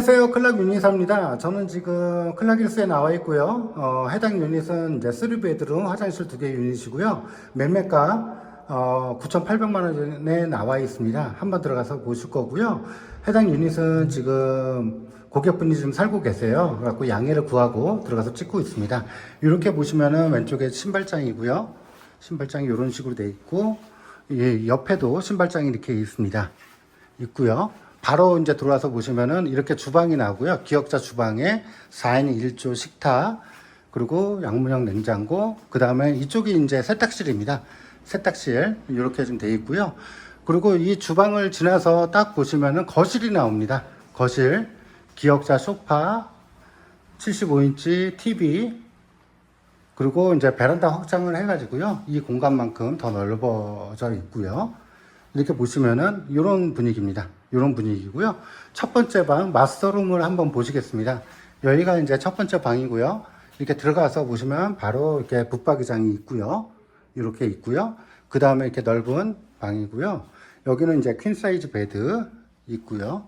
안녕하세요. 클락 유니사입니다. 저는 지금 클락일스에 나와 있고요. 어, 해당 유닛은 이제 3베드룸 화장실 두 개 유닛이고요. 매매가 어, 9,800만 원에 나와 있습니다. 한번 들어가서 보실 거고요. 해당 유닛은 지금 고객분이 지금 살고 계세요. 그래갖고 양해를 구하고 들어가서 찍고 있습니다. 이렇게 보시면은 왼쪽에 신발장이고요. 신발장이 이런 식으로 돼 있고, 예, 옆에도 신발장이 이렇게 있습니다. 있고요. 바로 이제 들어와서 보시면은 이렇게 주방이 나오고요. 기역자 주방에 4인 1조 식탁, 그리고 양문형 냉장고, 그 다음에 이쪽이 이제 세탁실입니다. 세탁실, 이렇게 좀 돼 있고요. 그리고 이 주방을 지나서 딱 보시면은 거실이 나옵니다. 거실, 기역자 소파, 75인치 TV, 그리고 이제 베란다 확장을 해가지고요. 이 공간만큼 더 넓어져 있고요. 이렇게 보시면은 이런 분위기입니다. 이런 분위기고요. 첫 번째 방 마스터룸을 한번 보시겠습니다. 여기가 이제 첫 번째 방이고요. 이렇게 들어가서 보시면 바로 이렇게 붙박이장이 있고요. 이렇게 있고요. 그 다음에 이렇게 넓은 방이고요. 여기는 이제 퀸 사이즈 베드 있고요.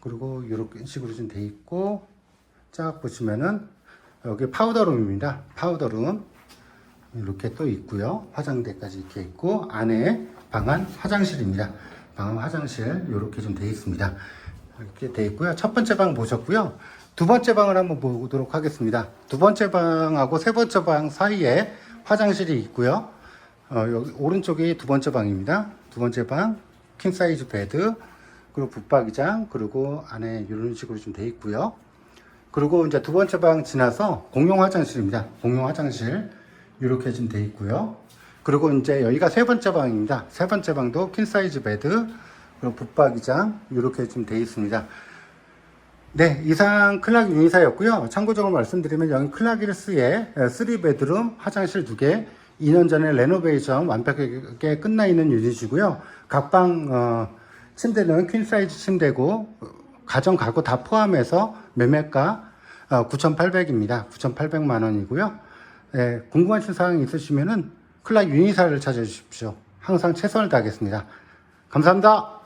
그리고 이렇게 식으로 좀 돼 있고 쫙 보시면은 여기 파우더룸입니다. 파우더룸 이렇게 또 있고요. 화장대까지 이렇게 있고 안에 방안 화장실입니다. 방안 화장실 이렇게 좀 돼 있습니다. 이렇게 돼 있고요. 첫 번째 방 보셨고요. 두 번째 방을 한번 보도록 하겠습니다. 두 번째 방하고 세 번째 방 사이에 화장실이 있고요. 어, 여기 오른쪽이 두 번째 방입니다. 두 번째 방 킹 사이즈 베드 그리고 붙박이장 그리고 안에 이런 식으로 좀 돼 있고요. 그리고 이제 두 번째 방 지나서 공용 화장실입니다. 공용 화장실 이렇게 좀 돼 있고요. 그리고 이제 여기가 세 번째 방입니다. 세 번째 방도 퀸 사이즈 베드 그리고 붙박이장 이렇게 좀 돼 있습니다. 네, 이상 클락 유니사였고요. 참고적으로 말씀드리면 여기 클락일스의 3베드룸 화장실 2개 2년 전에 레노베이션 완벽하게 끝나 있는 유닛이고요. 각방 어, 침대는 퀸 사이즈 침대고 어, 가정 가구 다 포함해서 매매가 어, 9,800입니다. 9,800만 원이고요. 네, 궁금하신 사항이 있으시면은 클락 유니사를 찾아주십시오. 항상 최선을 다하겠습니다. 감사합니다.